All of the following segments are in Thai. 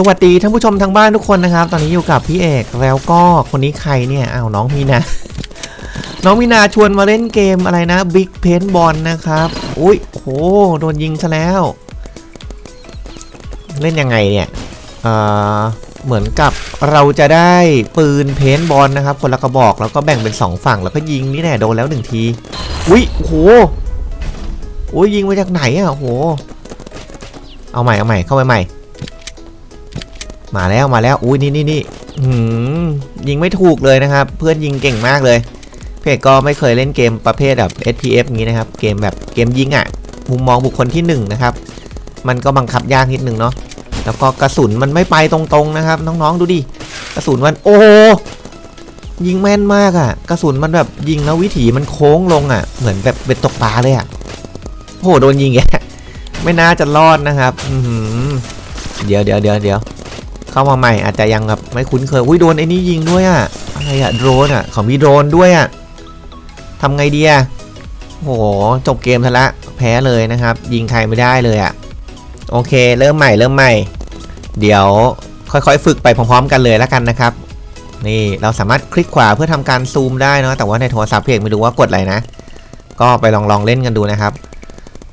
สวัสดีท่านผู้ชมทางบ้านทุกคนนะครับ ตอนนี้อยู่กับพี่เอกแล้วก็คนนี้ใครเนี่ยอ้าวน้องมีนา น้องมีนาชวนมาเล่นเกมอะไรนะ Big Paint Ball นะครับอุ้ยโอ้โหโดนยิงซะแล้ว เล่นยังไงเนี่ยเอ่อเหมือนกับเราจะได้ปืนเพนบอลนะครับ คนละกระบอกแล้วก็แบ่งเป็นสองฝั่งแล้วก็ยิงนี่แน่โดนแล้วหนึ่งทีอุ้ยโอ้โหโอ้ยยิงมาจากไหนอะโหเอาใหม่เอาใหม่เข้าไปใหม่ มาแล้วมาแล้วอุ้ยนี่นี่นี่ยิงไม่ถูกเลยนะครับ เพื่อนยิงเก่งมากเลย เพจก็ไม่เคยเล่นเกมประเภทแบบ SPF งนี้นะครับ เกมแบบเกมยิงอะ่ะ มุมมองบุคคลที่หนึ่งนะครับ มันก็บังคับยากนิดนึงเนาะแล้วก็กระสุนมันไม่ไปตรงๆนะครับ น้องๆดูดิกระสุนมันโอ้ยิงแม่นมากอะ่ะ กระสุนมันแบบยิงแล้ววิถีมันโค้งลงอะ่ะ เหมือนแบบเบ็ดตกปลาเลยอะ่ะโอ้โหโดนยิงแกไม่น่าจะรอดนะครับ อืเดี๋ยวเดี๋ยวเดี๋ยวเดี๋ยว เข้ามาใหม่อาจจะยังแบบไม่คุ้นเคยอุ้ยโดนไอ้นี่ยิงด้วยอะ่ะอะไรอะ่ะโดรนอะเขามีโดรนด้วยอะทำไงดีอะโอ้โหจบเกมซะละแพ้เลยนะครับ ยิงใครไม่ได้เลยอะโอเค เริ่มใหม่เริ่มใหม่ เดี๋ยวค่อยๆ ฝึกไปพร้อมๆ กันเลยแล้วกันนะครับ นี่เราสามารถคลิกขวาเพื่อทำการซูมได้เนะแต่ว่าในโทรศัพท์เพกไม่รู้ว่ากดอะไรนะ ก็ไปลองลองเล่นกันดูนะครับ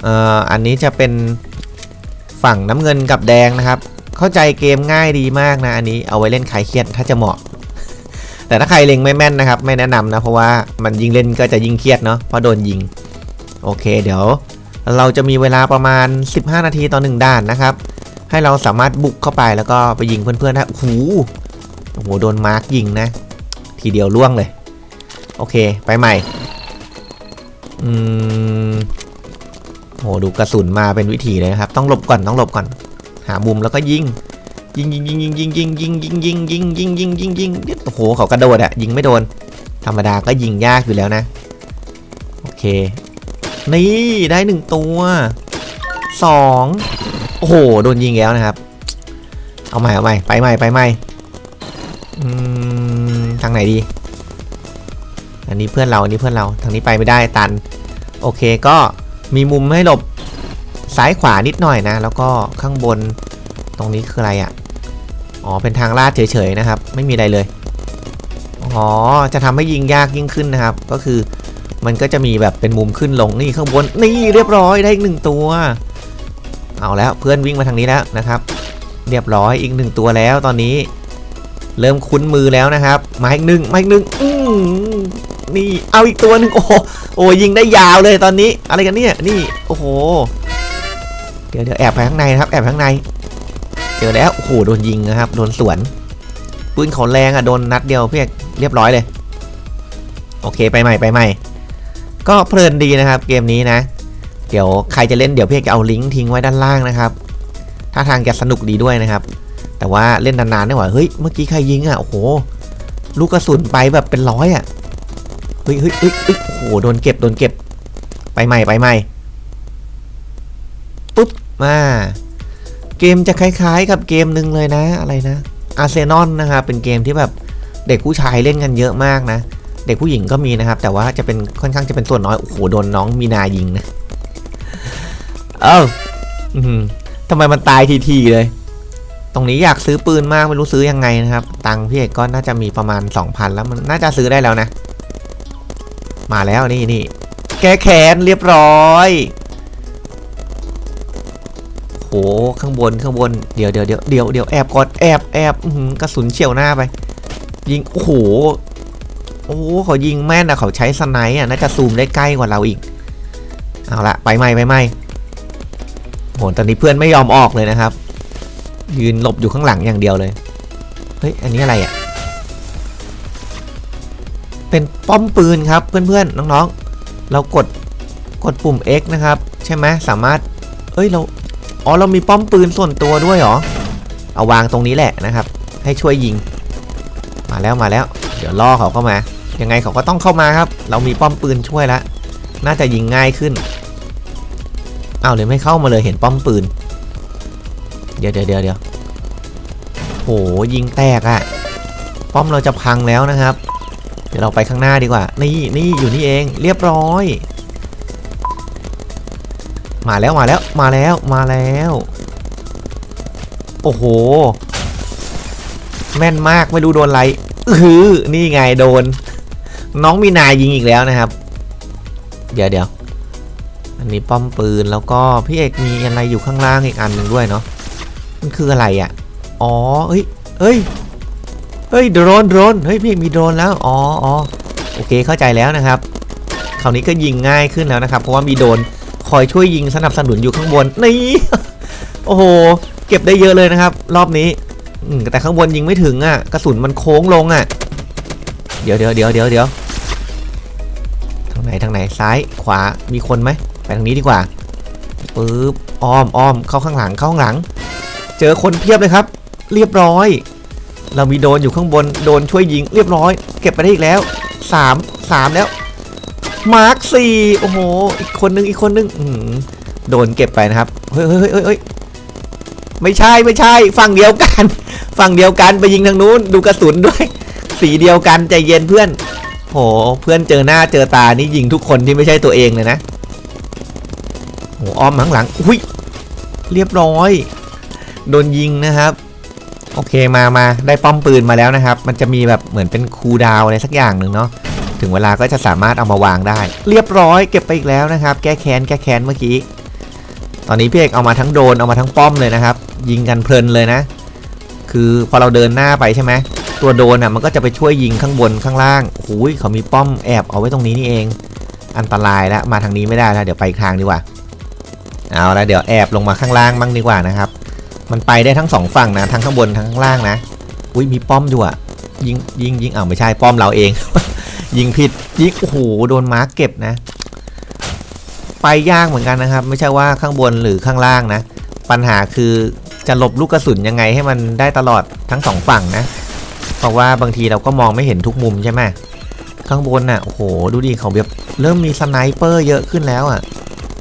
เอ่ออันนี้จะเป็นฝั่งน้ำเงินกับแดงนะครับ เข้าใจเกมง่ายดีมากนะอันนี้เอาไว้เล่นคลายเครียดถ้าจะเหมาะ แต่ถ้าใครเล็งไม่แม่นนะครับ ไม่แนะนำนะ เพราะว่ามันยิงเล่นก็จะยิงเครียดเนาะเพราะโดนยิง โอเค เดี๋ยว เราจะมีเวลาประมาณ 15 นาทีต่อหนึ่งด่านนะครับ ให้เราสามารถบุกเข้าไปแล้วก็ไปยิงเพื่อนๆได้โอ้โหโอ้โหโดนมาร์กยิงนะ ทีเดียวล่วงเลย โอเคไปใหม่อืมโหดูกระสุนมาเป็นวิธีเลยนะครับ ต้องหลบก่อนต้องหลบก่อน หามุมแล้วก็ยิงยิงยิงยิงยิงยิงยิงยิงยิงยิงยิงยิงยิงยิงยิงโอ้โหเขากระโดดอะยิงไม่โดน ธรรมดาก็ยิงยากอยู่แล้วนะ โอเค นี่ได้หนึ่งตัวสองโอ้โห โดนยิงแล้วนะครับ เอาใหม่เอาใหม่ไปใหม่ไปใหม่อืมทางไหนดี อันนี้เพื่อนเราอันนี้เพื่อนเราทางนี้ไปไม่ได้ตัน โอเคก็มีมุมให้หลบ ซ้ายขวานิดหน่อยนะ แล้วก็ข้างบนตรงนี้คืออะไรอะ่ะ อ๋อ เป็นทางลาดเฉยๆนะครับ ไม่มีอะไรเลย อ๋อ จะทำให้ยิงยากยิ่งขึ้นนะครับ ก็คือมันก็จะมีแบบเป็นมุมขึ้นลงนี่ข้างบนนี่เรียบร้อยได้อีกหนึ่งตัว เอาแล้วเพื่อนวิ่งมาทางนี้แล้วนะครับ เรียบร้อยอีกหนึ่งตัวแล้วตอนนี้ เริ่มคุ้นมือแล้วนะครับมาอีกหนึ่งมาอีกหนึ่งอืนี่เอาอีกตัวหนึ่งโอ้โหโอ้ยิงได้ยาวเลยตอนนี้ อะไรกันเนี่ยนี่โอ้โห ดี๋ยวเดี๋ยวแอบไปข้างในนะครับ แอบไปข้างใน เจอแล้ว โอ้โห โดนยิงนะครับ โดนสวน ปืนเขาแรงอะ โดนนัดเดียวเพียกเรียบร้อยเลย โอเค ไปใหม่ ไปใหม่ ก็เพลินดีนะครับ เกมนี้นะ เดี๋ยวใครจะเล่น เดี๋ยวเพี่จะเอาลิงก์ทิ้งไว้ด้านล่างนะครับ ถ้าทางจะสนุกดีด้วยนะครับ แต่ว่าเล่นนานๆได้หว่า เฮ้ย เมื่อกี้ใครยิงอะ โอ้โห ลูกกระสุนไปแบบเป็นร้อยอะ เฮ้ยเฮ้ยเฮ้ยโอ้โห โดนเก็บ โดนเก็บ ไปใหม่ ไปใหม่ ปุ๊บมาเกมจะคล้ายๆ กับเกมหนึ่งเลยนะอะไรนะอาร์เซนอลนะครับเป็นเกมที่แบบเด็กผู้ชายเล่นกันเยอะมากนะ เด็กผู้หญิงก็มีนะครับ แต่ว่าจะเป็นค่อนข้างจะเป็นส่วนน้อยโอ้โหโดนน้องมีนายิงนะเอ้าอื้อหือทำไมมันตายทีๆเลย ตรงนี้อยากซื้อปืนมากไม่รู้ซื้อยังไงนะครับ ตังพี่เอกก็น่าจะมีประมาณ 2,000 แล้วมันน่าจะซื้อได้แล้วนะ มาแล้วนี่นี่แก้แค้นเรียบร้อย ข้างบนข้างบนเดี๋ยวเดี๋ยวเดี๋ยวเดี๋ยวเดี๋ยวแอบก่อนแอบแอบกระสุนเฉียวหน้าไป ยิงโอ้โหโอ้เขายิงแม่นอะเขาใช้สไนป์อะน่าจะซูมได้ใกล้กว่าเราอีกเอาละไปใหม่ไปใหม่โหตอนนี้เพื่อนไม่ยอมออกเลยนะครับ ยืนหลบอยู่ข้างหลังอย่างเดียวเลยเฮ้ยอันนี้อะไรอะเป็นป้อมปืนครับเพื่อนๆน้องๆ เรากดกดปุ่ม X นะครับ ใช่ไหมสามารถเอ้ยเรา อ๋อเรามีป้อมปืนส่วนตัวด้วยเหรอ เอาวางตรงนี้แหละนะครับ ให้ช่วยยิง มาแล้วมาแล้ว เดี๋ยวล่อเขาเข้ามา ยังไงเขาก็ต้องเข้ามาครับ เรามีป้อมปืนช่วยแล้วน่าจะยิงง่ายขึ้น เอาเลยไม่เข้ามาเลยเห็นป้อมปืน เดี๋ยวเดี๋ยวเดี๋ยวเดี๋ยวโหยิงแตกอะป้อมเราจะพังแล้วนะครับ เดี๋ยวเราไปข้างหน้าดีกว่า นี่นี่อยู่นี่เอง เรียบร้อย มาแล้วมาแล้วมาแล้วมาแล้ว โอ้โห แม่นมากไม่รู้โดนอะไรอือนี่ไงโดน น้องมีนายยิงอีกแล้วนะครับ เดี๋ยวเดี๋ยวอันนี้ป้อมปืนแล้วก็พี่เอกมีอะไรอยู่ข้างล่างอีกอันหนึ่งด้วยเนาะมันคืออะไรอะ่ะอ๋อเอ้ยเอ้ยเฮ้ยโดรนโดรนเฮ้ยพี่เอกมีโดรนแล้วอ๋ออ๋อโอเคเข้าใจแล้วนะครับคราวนี้ก็ยิงง่ายขึ้นแล้วนะครับ เพราะว่ามีโดน คอยช่วยยิงสนับสนุนอยู่ข้างบนนี่โอ้โห เก็บได้เยอะเลยนะครับ รอบนี้แต่ข้างบนยิงไม่ถึงอะกระสุนมันโค้งลงอะ เดี๋ยวเดี๋ยวเดี๋ยวเดี๋ยวเดี๋ยวทางไหนทางไหนซ้ายขวามีคนไหมไปทางนี้ดีกว่าปึ๊บอ้อมอ้อมเข้าข้างหลังเข้าข้างหลัง เจอคนเพียบเลยครับ เรียบร้อย เรามีโดนอยู่ข้างบนโดนช่วยยิงเรียบร้อย เก็บไปได้อีกแล้วสามสามแล้ว มาร์คสี่โอ้โห อีกคนนึงอีกคนนึงโดนเก็บไปนะครับเฮ้ยเฮ้ยเฮ้ยเฮ้ยไม่ใช่ไม่ใช่ ฝั่งเดียวกัน ฝั่งเดียวกันไปยิงทางนู้น ดูกระสุนด้วย สีเดียวกันใจเย็นเพื่อน โห เพื่อนเจอหน้าเจอตานี่ยิงทุกคนที่ไม่ใช่ตัวเองเลยนะโหอ้อมข้างหลังอุ้ย เรียบร้อย โดนยิงนะครับ โอเคมามาได้ป้อมปืนมาแล้วนะครับ มันจะมีแบบเหมือนเป็นคูลดาวอะไรสักอย่างหนึ่งเนาะ ถึงเวลาก็จะสามารถเอามาวางได้ เรียบร้อยเก็บไปอีกแล้วนะครับ แก้แค้นแก้แค้นเมื่อกี้ ตอนนี้พี่เอกเอามาทั้งโดนเอามาทั้งป้อมเลยนะครับ ยิงกันเพลินเลยนะ คือพอเราเดินหน้าไปใช่ไหมตัวโดนอะมันก็จะไปช่วยยิงข้างบนข้างล่างโอ้ยเขามีป้อมแอบเอาไว้ตรงนี้นี่เอง อันตรายแล้วมาทางนี้ไม่ได้แล้วเดี๋ยวไปอีกทางดีกว่า เอาละเดี๋ยวแอบลงมาข้างล่างบ้างดีกว่านะครับ มันไปได้ทั้งสองฝั่งนะทั้งข้างบนทั้งข้างล่างนะ อุ้ยมีป้อมอยู่อะยิงยิงยิงอ้าวไม่ใช่ป้อมเราเอง ยิงผิดยิงโอ้โหโดนมาร์กเก็บนะ ไปยากเหมือนกันนะครับ ไม่ใช่ว่าข้างบนหรือข้างล่างนะ ปัญหาคือจะหลบลูกกระสุนยังไงให้มันได้ตลอดทั้งสองฝั่งนะ เพราะว่าบางทีเราก็มองไม่เห็นทุกมุมใช่ไหมข้างบนน่ะโอ้โหดูดิเขาแบบเริ่มมีสไนเปอร์เยอะขึ้นแล้วอะ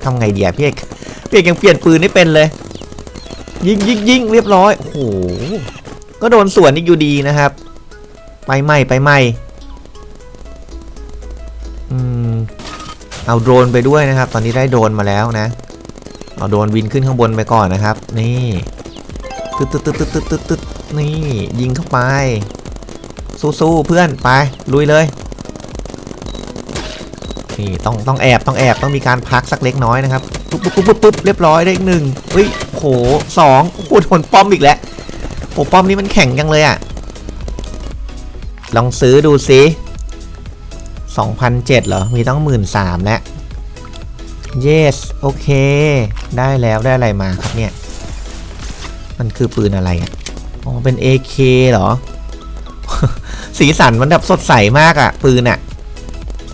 ทำไงเดียพี่เอกพี่เอกยังเปลี่ยนปืนไม่เป็นเลย ยิงยิงยิงเรียบร้อยโอ้โหก็โดนสวนอีกอยู่ดีนะครับ ไปใหม่ไปใหม่ เอาโดรนไปด้วยนะครับ ตอนนี้ได้โดรนมาแล้วนะ เอาโดรนวินขึ้นข้างบนไปก่อนนะครับ นี่ตึ๊ดตึ๊ดตึ๊ดตึ๊ดตึ๊ดตึ๊ดตึ๊ดนี่ยิงเข้าไป สู้ๆเพื่อนไปลุยเลยนี่ต้องต้องแอบต้องแอบต้องมีการพักสักเล็กน้อยนะครับปุ๊บปุ๊บปุ๊บปุ๊บเรียบร้อยได้อีกหนึ่งเฮ้ยโหสองโอ้โหโดนป้อมอีกแล้วโอ้ป้อมนี้มันแข็งจังเลยอะลองซื้อดูสิ 2,007เหรอ มีต้อง 13,000แล้ว yes โอเค ได้แล้วได้อะไรมาครับเนี่ย มันคือปืนอะไรอะ อ๋อ เป็น AK เหรอ สีสันมันแบบสดใสมากอะ่ะ ปืนอะ่ะ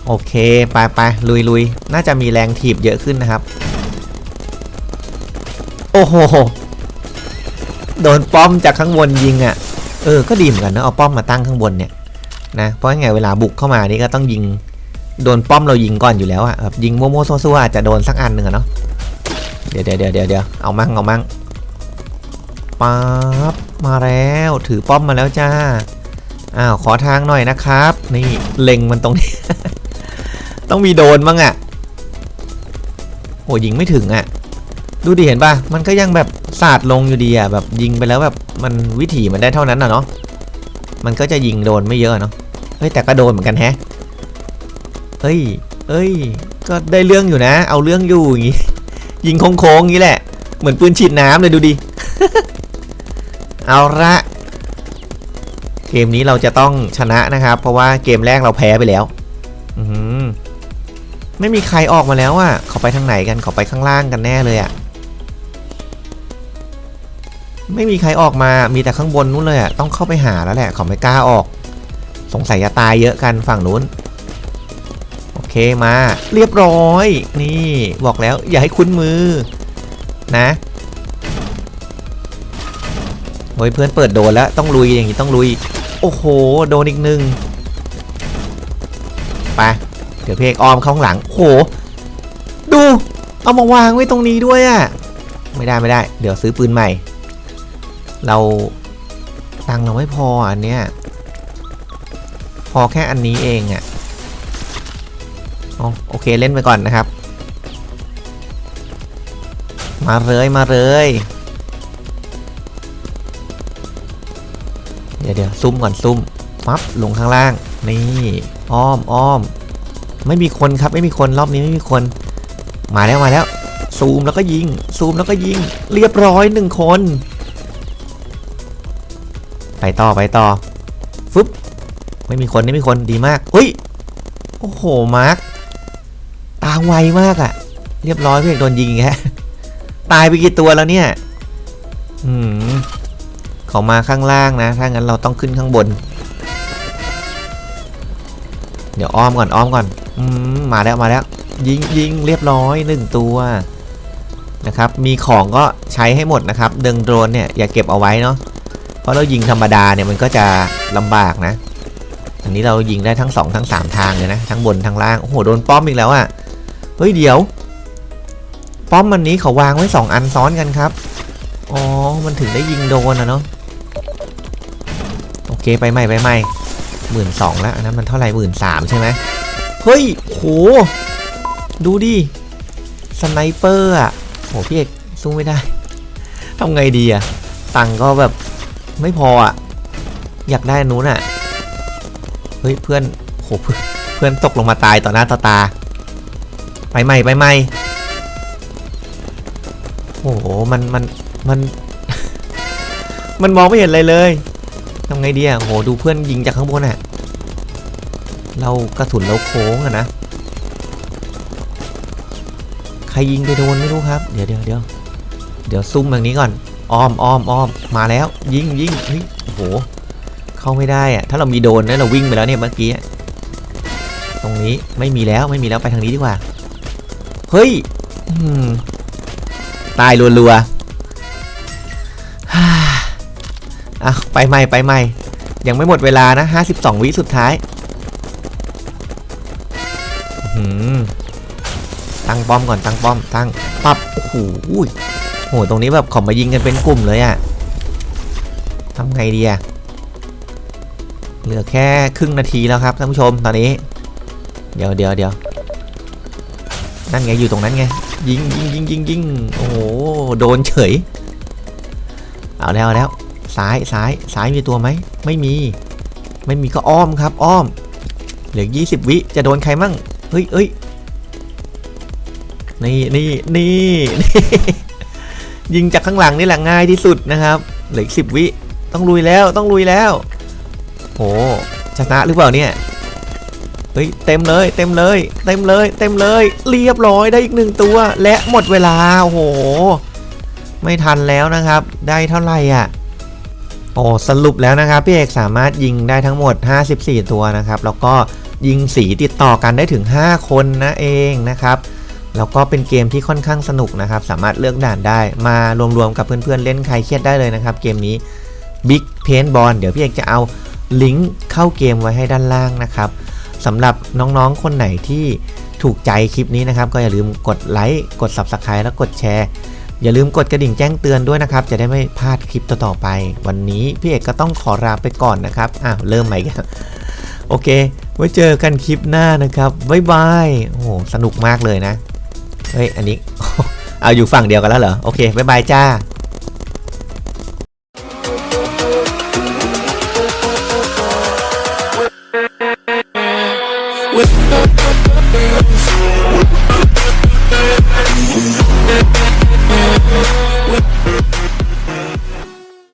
โอเค ไปไปลุยลุยน่าจะมีแรงถีบเยอะขึ้นนะครับ โอ้โห โดนป้อมจากข้างบนยิงอะ่ะ เออ ก็ดีเหมือนกันนะเอาป้อมมาตั้งข้างบนเนี่ย นะเพราะไงเวลาบุกเข้ามานี่ก็ต้องยิงโดนป้อมเรายิงก่อนอยู่แล้วอะแบบยิงมั่วๆซั่วๆอาจจะโดนสักอันหนึ่งอะเนาะเดี๋ยวเดี๋ยวเดี๋ยวเดี๋ยวเอามั่งเอามั่งป๊าบมาแล้วถือป้อมมาแล้วจ้าอ้าวขอทางหน่อยนะครับ นี่เล็งมันตรงนี้ ต้องมีโดนบ้างอะโหยิงไม่ถึงอะดูดิเห็นป่ะมันก็ยังแบบสาดลงอยู่ดีอะแบบยิงไปแล้วแบบมันวิถีมันได้เท่านั้นอะเนาะมันก็จะยิงโดนไม่เยอะเนาะ เฮ้ยแต่ก็โดนเหมือนกันแฮะเฮ้ยเอ้ย ก็ได้เรื่องอยู่นะ เอาเรื่องอยู่อย่างงี้ ยิงโค้งๆอย่างงี้แหละ เหมือนปืนฉีดน้ำเลยดูดิ เอาละเกมนี้เราจะต้องชนะนะครับ เพราะว่าเกมแรกเราแพ้ไปแล้วอืไม่มีใครออกมาแล้วอะเขาไปทางไหนกันเขาไปข้างล่างกันแน่เลยอะไม่มีใครออกมามีแต่ข้างบนนู้นเลยอะต้องเข้าไปหาแล้วแหละเขาไม่กล้าออก สงสัยจะตายเยอะกันฝั่งนู้น โอเคมาเรียบร้อย นี่บอกแล้วอย่าให้คุ้นมือนะโอ้ยเพื่อนเปิดโดนแล้วต้องลุยอย่างนี้ต้องลุย โอ้โห โดนอีกหนึ่งไปเดี๋ยวเพกออมเข้าข้างหลังโอ้โหดู เอามาวางไว้ตรงนี้ด้วยอะ่ะไม่ได้ไม่ได้ เดี๋ยวซื้อปืนใหม่ เราตังเราไม่พออันเนี้ย พอแค่อันนี้เองอะ่ะอ๋อโอเคเล่นไปก่อนนะครับ มาเลยมาเลยเดี๋ยวดี๋ยวเดี๋ยวซุ่มก่อนซุ่มปั๊บลงข้างล่าง นี่อ้อมอ้อมไม่มีคนครับไม่มีคนรอบนี้ไม่มีคน มาแล้วมาแล้ว ซูมแล้วก็ยิง ซูมแล้วก็ยิง เรียบร้อยหนึ่งคน ไปต่อไปต่อฟึบ ไม่มีคนไม่มีคนดีมากเฮ้ยโอ้โหมาร์คตาไวมากอะเรียบร้อยเพี่อกโดนยิงแล้วตายไปกี่ตัวแล้วเนี่ยอืมเขามาข้างล่างนะ ถ้างั้นเราต้องขึ้นข้างบน เดี๋ยวอ้อมก่อนอ้อมก่อน อืมมาแล้วมาแล้ว ยิงยิงเรียบร้อยหนึ่งตัวนะครับ มีของก็ใช้ให้หมดนะครับ เดิงโดรนเนี่ยอย่าเก็บเอาไว้เนาะ เพราะเรายิงธรรมดาเนี่ยมันก็จะลำบากนะ อันนี้เรายิงได้ทั้งสองทั้งสามทางเลยนะ ทั้งบนทั้งล่าง โอ้โห โดนป้อมอีกแล้วอะ่ะ เฮ้ย เดี๋ยว ป้อมมันนี้เขาวางไว้สองอันซ้อนกันครับ อ๋อ มันถึงได้ยิงโดนอะเนาะ โอเค ไปใหม่ไปใหม่หมื่นสองแล้วอันนั้นมันเท่าไหร่หมื่นสามใช่ไหมเฮ้ย โห ดูดิ สไนเปอร์อะโห พี่เอกสู้ไม่ได้ทำไงดีอะตังก็แบบไม่พออะอยากได้นู้นอะ เฮ้ยเพื่อนโหเพื่อนเพื่อนตกลงมาตายต่อหน้าต่อตา ไปใหม่ไปใหม่โอ้โหมันมันมัน มันมองไม่เห็นอะไรเลยทำไงดีอะโหดูเพื่อนยิงจากข้างบนอะเรากระสุนเราโค้งอะนะ ใครยิงไปโดนไม่รู้ครับ เดี๋ยวเดี๋ยวเดี๋ยวเดี๋ยวซุ่มแบบนี้ก่อน อ้อมอ้อมอ้อมมาแล้ว ยิงยิงเฮ้ยโอ้โห เข้าไม่ได้อะถ้าเรามีโดนนะเราวิ่งไปแล้วเนี่ยเมื่อกี้ตรงนี้ไม่มีแล้วไม่มีแล้วไปทางนี้ดีกว่า เฮ้ยตายรัวๆฮ่าอะไปใหม่ไปใหม่ ยังไม่หมดเวลานะ 52 วิสุดท้ายหือตั้งป้อมก่อนตั้งป้อมตั้งปับโอ้โหอุ้ยโหตรงนี้แบบขอมายิงกันเป็นกลุ่มเลยอะทำไงดีอะ เหลือแค่ครึ่งนาทีแล้วครับท่านผู้ชมตอนนี้ เดี๋ยวเดี๋ยวเดี๋ยวนั่นไงอยู่ตรงนั้นไงยิงยิงยิงยิงยิงโอ้โหโดนเฉย เอาแล้วแล้วซ้ายซ้ายซ้ายมีตัวไหมไม่มี ไม่มีก็อ้อมครับ อ้อม เหลือ20วิจะโดนใครมั่งเฮ้ยเอ้ยนี่นี่นี่นี่ยิงจากข้างหลังนี่แหละง่ายที่สุดนะครับ เหลือสิบวิต้องลุยแล้วต้องลุยแล้ว โหชนะหรือเปล่าเนี่ยเฮ้ยเต็มเลยเต็มเลย เต็มเลย เต็มเลย เรียบร้อยได้อีกหนึ่งตัว และหมดเวลาโอ้โห ไม่ทันแล้วนะครับ ได้เท่าไหร่อะโอ้สรุปแล้วนะครับพี่เอกสามารถยิงได้ทั้งหมด 54 ตัวนะครับ แล้วก็ยิงสีติดต่อกันได้ถึง 5 คนนะเองนะครับแล้วก็เป็นเกมที่ค่อนข้างสนุกนะครับ สามารถเลือกด่านได้มารวมๆกับเพื่อนๆเล่นใครเครียดได้เลยนะครับ เกมนี้ Big Paintball เดี๋ยวพี่เอกจะเอา ลิงก์เข้าเกมไว้ให้ด้านล่างนะครับสำหรับน้องๆ คนไหนที่ถูกใจคลิปนี้นะครับ ก็อย่าลืมกดไลค์กด Subscribe แล้วกดแชร์ อย่าลืมกดกระดิ่งแจ้งเตือนด้วยนะครับ จะได้ไม่พลาดคลิปต่อๆไป วันนี้พี่เอกก็ต้องขอลาไปก่อนนะครับอ้าวเริ่มใหม่กันโอเค ไว้เจอกันคลิปหน้านะครับบ๊ายบายโอ้โหสนุกมากเลยนะเฮ้ยอันนี้เอาอยู่ฝั่งเดียวกันแล้วเหรอโอเคบ๊ายบายจ้า with